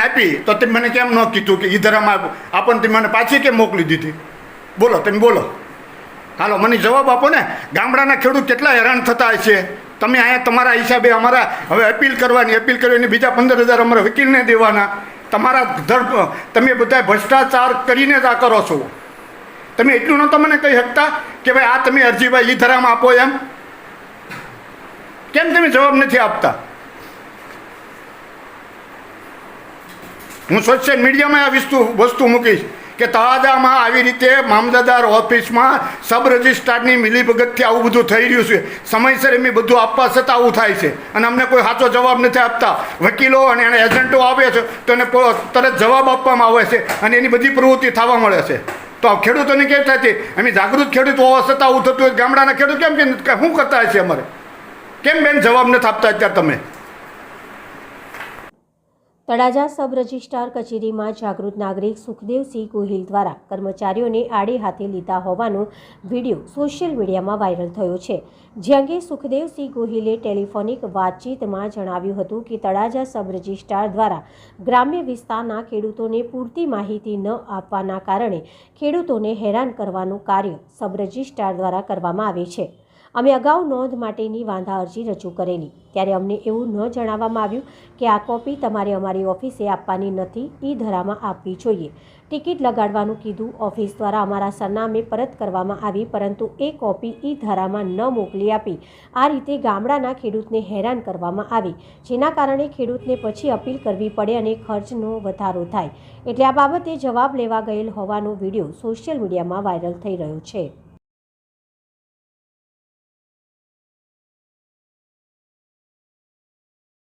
આપી, તો તમે મને કેમ ન કીધું કે ઈધરામાં આપણને તમે મને પાછી કેમ મોકલી દીધી? બોલો, તમે બોલો. હાલો, મને જવાબ આપો ને. ગામડાના ખેડૂત કેટલા હેરાન થતા હશે? તમે અહીંયા તમારા હિસાબે અમારા, હવે અપીલ કરવાની અપીલ કરવાની, બીજા પંદર હજાર અમારા વકીલને દેવાના. તમારા ધર્મ તમે બધા ભ્રષ્ટાચાર કરીને જ આ કરો છો. તમે એટલું નહોતો મને કહી શકતા કે ભાઈ આ તમે અરજીભાઈ ઈ ધરામાં આપો એમ? કેમ તમે જવાબ નથી આપતા? હું સોશિયલ મીડિયામાં આ વસ્તુ વસ્તુ મૂકીશ કે તળાજામાં આવી રીતે મામલતદાર ઓફિસમાં સબ રજિસ્ટ્રારની મિલીભગતથી આવું બધું થઈ રહ્યું છે. સમયસર એમ બધું આપવા છતાં આવું થાય છે. અને અમને કોઈ સાચો જવાબ નથી આપતા. વકીલો અને એના એજન્ટો આવે છે તો એને તરત જવાબ આપવામાં આવે છે અને એની બધી પ્રવૃત્તિ થવા મળે છે. તો આ ખેડૂતોને કેમ થતી અમે જાગૃત ખેડૂત હોવા છતાં આવું થતું હોય ગામડાના ખેડૂત કેમ કે શું કરતા હશે અમારે? કેમ બેન જવાબ નથી આપતા અત્યારે તમે? તળાજા સબ રજિસ્ટ્રાર કચેરીમાં જાગૃત નાગરિક સુખદેવસિંહ ગોહિલ દ્વારા કર્મચારીઓને આડે હાથે લીધા હોવાનો વીડિયો સોશિયલ મીડિયામાં વાયરલ થયો છે. જે અંગે સુખદેવસિંહ ગોહિલે ટેલિફોનિક વાતચીતમાં જણાવ્યું હતું કે તળાજા સબ રજિસ્ટ્રાર દ્વારા ગ્રામ્ય વિસ્તારના ખેડૂતોને પૂરતી માહિતી ન આપવાના કારણે ખેડૂતોને હેરાન કરવાનું કાર્ય સબ રજિસ્ટ્રાર દ્વારા કરવામાં આવે છે. અમે અગાઉ નોંધ માટેની વાંધા અરજી રજૂ કરેલી. ત્યારે અમને એવું ન જણાવવામાં આવ્યું કે આ કોપી તમારે અમારી ઓફિસે આપવાની નથી, ઈ ધરામાં આપવી જોઈએ. ટિકિટ લગાડવાનું કીધું ઓફિસ દ્વારા અમારા સરનામે પરત કરવામાં આવી, પરંતુ એ કોપી ઈ ધારામાં ન મોકલી આપી. આ રીતે ગામડાના ખેડૂતને હેરાન કરવામાં આવી, જેના કારણે ખેડૂતને પછી અપીલ કરવી પડે અને ખર્ચનો વધારો થાય. એટલે આ બાબતે જવાબ લેવા ગયેલ હોવાનો વીડિયો સોશિયલ મીડિયામાં વાયરલ થઈ રહ્યો છે.